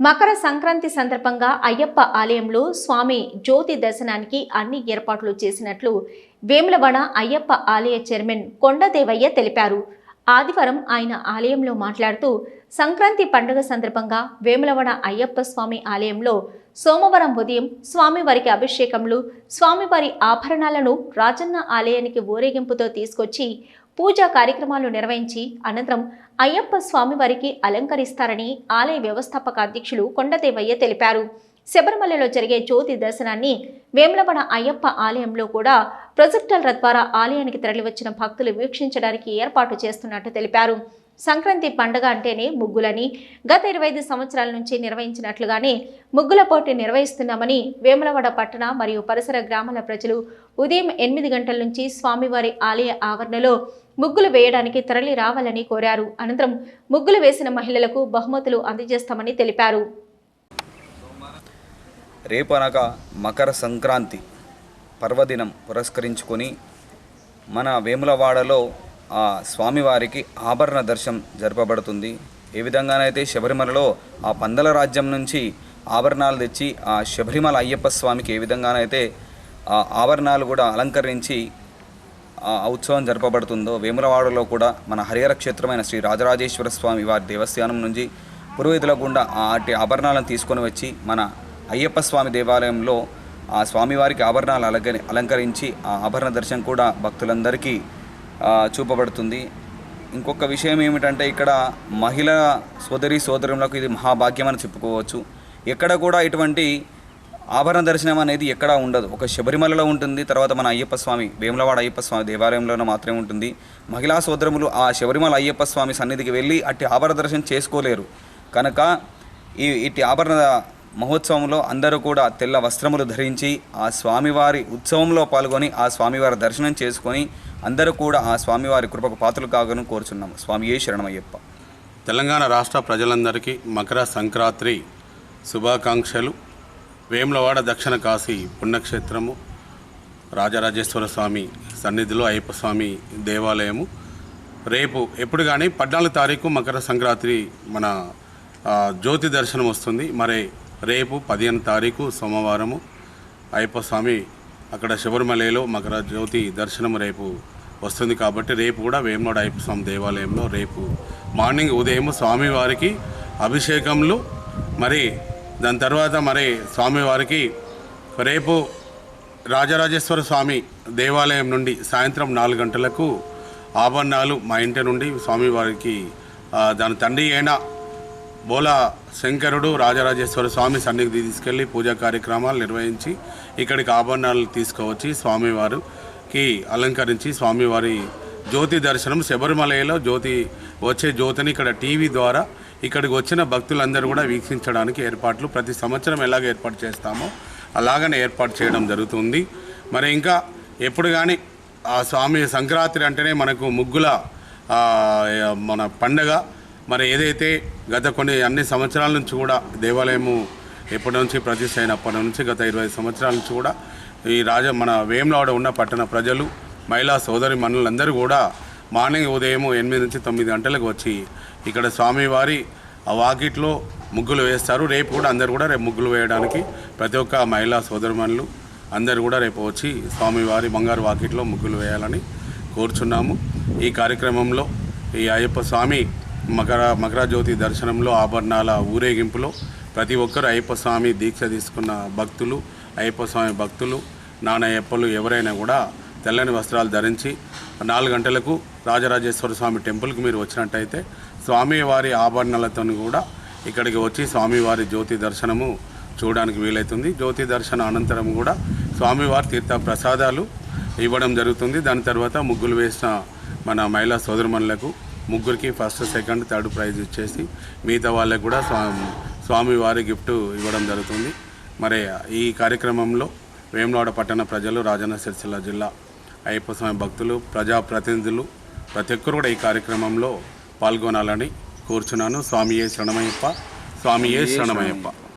మకర సంక్రాంతి సందర్భంగా అయ్యప్ప ఆలయంలో స్వామి జ్యోతి దర్శనానికి అన్ని ఏర్పాట్లు చేసినట్లు వేములవాడ అయ్యప్ప ఆలయ చైర్మన్ కొండదేవయ్య తెలిపారు. ఆదివారం ఆయన ఆలయంలో మాట్లాడుతూ సంక్రాంతి పండుగ సందర్భంగా వేములవాడ అయ్యప్ప స్వామి ఆలయంలో సోమవారం ఉదయం స్వామివారికి అభిషేకములు స్వామివారి ఆభరణాలను రాజన్న ఆలయానికి ఊరేగింపుతో తీసుకొచ్చి పూజా కార్యక్రమాలు నిర్వహించి అనంతరం అయ్యప్ప స్వామివారికి అలంకరిస్తారని ఆలయ వ్యవస్థాపక అధ్యక్షులు కొండదేవయ్య తెలిపారు. శబరిమలలో జరిగే జ్యోతి దర్శనాన్ని వేములవాడ అయ్యప్ప ఆలయంలో కూడా ప్రొజెక్టర్ల ద్వారా ఆలయానికి తరలివచ్చిన భక్తులు వీక్షించడానికి ఏర్పాటు చేస్తున్నట్టు తెలిపారు. సంక్రాంతి పండుగ అంటేనే ముగ్గులని. గత ఇరవై ఐదు సంవత్సరాల నుంచి నిర్వహించినట్లుగానే ముగ్గుల పోటీ నిర్వహిస్తున్నామని వేములవాడ పట్టణ మరియు పరిసర గ్రామాల ప్రజలు ఉదయం ఎనిమిది గంటల నుంచి స్వామివారి ఆలయ ఆవరణలో ముగ్గులు వేయడానికి తరలి రావాలని కోరారు. అనంతరం ముగ్గులు వేసిన మహిళలకు బహుమతులు అందజేస్తామని తెలిపారు. రేపు మకర సంక్రాంతి పర్వదినం పురస్కరించుకొని మన వేములవాడలో ఆ స్వామివారికి ఆభరణ దర్శనం జరపబడుతుంది. ఏ విధంగానైతే శబరిమలలో ఆ పందల రాజ్యం నుంచి ఆభరణాలు తెచ్చి ఆ శబరిమల అయ్యప్ప స్వామికి ఏ విధంగానైతే ఆ ఆభరణాలు కూడా అలంకరించి ఆ ఉత్సవం జరపబడుతుందో వేములవాడలో కూడా మన హరిహర క్షేత్రమైన శ్రీ రాజరాజేశ్వర స్వామి వారి దేవస్థానం నుంచి పురోహితుల గుండా ఆటి ఆభరణాలను తీసుకొని వచ్చి మన అయ్యప్ప స్వామి దేవాలయంలో ఆ స్వామివారికి ఆభరణాలు అలంకరి అలంకరించి ఆ ఆభరణ దర్శనం కూడా భక్తులందరికీ చూపబడుతుంది. ఇంకొక విషయం ఏమిటంటే ఇక్కడ మహిళా సోదరి సోదరులకు ఇది మహాభాగ్యం అని చెప్పుకోవచ్చు. ఎక్కడ కూడా ఇటువంటి ఆభరణ దర్శనం అనేది ఎక్కడా ఉండదు. ఒక శబరిమలలో ఉంటుంది తర్వాత మన అయ్యప్ప స్వామి వేములవాడ అయ్యప్ప స్వామి దేవాలయంలోనే మాత్రమే ఉంటుంది. మహిళా సోదరములు ఆ శబరిమల అయ్యప్ప స్వామి సన్నిధికి వెళ్ళి అట్టి ఆభరణ దర్శనం చేసుకోలేరు. కనుక ఈ ఇట్టి ఆభరణ మహోత్సవంలో అందరూ కూడా తెల్ల వస్త్రములు ధరించి ఆ స్వామివారి ఉత్సవంలో పాల్గొని ఆ స్వామివారి దర్శనం చేసుకొని అందరూ కూడా ఆ స్వామివారి కృపకు పాత్రలు కాగను కోరుచున్నాము స్వామి ఏ శరణమయ్యప్ప. తెలంగాణ రాష్ట్ర ప్రజలందరికీ మకర సంక్రాంతి శుభాకాంక్షలు. వేములవాడ దక్షిణ కాశీ పుణ్యక్షేత్రము రాజరాజేశ్వర స్వామి సన్నిధిలో అయ్యప్ప స్వామి దేవాలయము. రేపు ఎప్పుడు కానీ పద్నాలుగు తారీఖు మకర సంక్రాంతి మన జ్యోతి దర్శనం వస్తుంది. మరి రేపు పదిహేను తారీఖు సోమవారము అయ్యప్ప స్వామి అక్కడ శబరిమలలో మకర జ్యోతి దర్శనం రేపు వస్తుంది కాబట్టి రేపు కూడా వేమనాడు అయ్యప్ప స్వామి దేవాలయంలో రేపు మార్నింగ్ ఉదయం స్వామివారికి అభిషేకములు మరి దాని తర్వాత మరి స్వామివారికి రేపు రాజరాజేశ్వర స్వామి దేవాలయం నుండి సాయంత్రం నాలుగు గంటలకు ఆభరణాలు మా ఇంటి నుండి స్వామివారికి దాని తండ్రి అయిన బోలా శంకరుడు రాజరాజేశ్వర స్వామి సన్నిధికి తీసుకెళ్ళి పూజా కార్యక్రమాలు నిర్వహించి ఇక్కడికి ఆభరణాలు తీసుకువచ్చి స్వామివారికి అలంకరించి స్వామివారి జ్యోతి దర్శనం శబరిమలలో జ్యోతి వచ్చే జ్యోతిని ఇక్కడ టీవీ ద్వారా ఇక్కడికి వచ్చిన భక్తులందరూ కూడా వీక్షించడానికి ఏర్పాట్లు ప్రతి సంవత్సరం ఎలాగ ఏర్పాటు చేస్తామో అలాగనే ఏర్పాటు చేయడం జరుగుతుంది. మరి ఇంకా ఎప్పుడు కానీ ఆ స్వామి సంక్రాంతి అంటేనే మనకు ముగ్గుల మన పండగ మరి ఏదైతే గత కొన్ని అన్ని సంవత్సరాల నుంచి కూడా దేవాలయము ఎప్పటి నుంచి ప్రతిష్ట అయినప్పటి నుంచి గత ఇరవై సంవత్సరాల నుంచి కూడా ఈ రాజ మన వేములవాడ ఉన్న పట్టణ ప్రజలు మహిళా సోదరి మనులందరూ కూడా మార్నింగ్ ఉదయం ఎనిమిది నుంచి తొమ్మిది గంటలకు వచ్చి ఇక్కడ స్వామివారి ఆ వాకిట్లో ముగ్గులు వేస్తారు. రేపు కూడా అందరు కూడా రేపు ముగ్గులు వేయడానికి ప్రతి ఒక్క మహిళా సోదరుమణులు అందరు కూడా రేపు వచ్చి స్వామివారి బంగారు వాకిట్లో ముగ్గులు వేయాలని కోరుచున్నాము. ఈ కార్యక్రమంలో ఈ అయ్యప్ప స్వామి మకర మకర జ్యోతి దర్శనంలో ఆభరణాల ఊరేగింపులో ప్రతి ఒక్కరు అయ్యప్ప స్వామి దీక్ష తీసుకున్న భక్తులు అయ్యప్ప స్వామి భక్తులు నానయ్యప్పలు ఎవరైనా కూడా తెల్లని వస్త్రాలు ధరించి నాలుగు గంటలకు రాజరాజేశ్వర స్వామి టెంపుల్కి మీరు వచ్చినట్టయితే స్వామివారి ఆభరణాలతో కూడా ఇక్కడికి వచ్చి స్వామివారి జ్యోతి దర్శనము చూడడానికి వీలవుతుంది జ్యోతి దర్శన అనంతరం కూడా స్వామివారి తీర్థ ప్రసాదాలు ఇవ్వడం జరుగుతుంది. దాని తర్వాత ముగ్గులు వేసిన మన మహిళా సోదరుమణులకు ముగ్గురికి ఫస్ట్ సెకండ్ థర్డ్ ప్రైజ్ ఇచ్చేసి మిగతా వాళ్ళకి కూడా స్వామి స్వామివారి గిఫ్ట్ ఇవ్వడం జరుగుతుంది. మరి ఈ కార్యక్రమంలో వేములవాడ పట్టణ ప్రజలు రాజన్న సిరిసిల్ల జిల్లా అయ్యప్ప స్వామి భక్తులు ప్రజాప్రతినిధులు ప్రతి ఒక్కరు కూడా ఈ కార్యక్రమంలో పాల్గొనాలని కోరుచున్నాను. స్వామియే శరణమయ్యప్ప స్వామియే శరణమయ్యప్ప.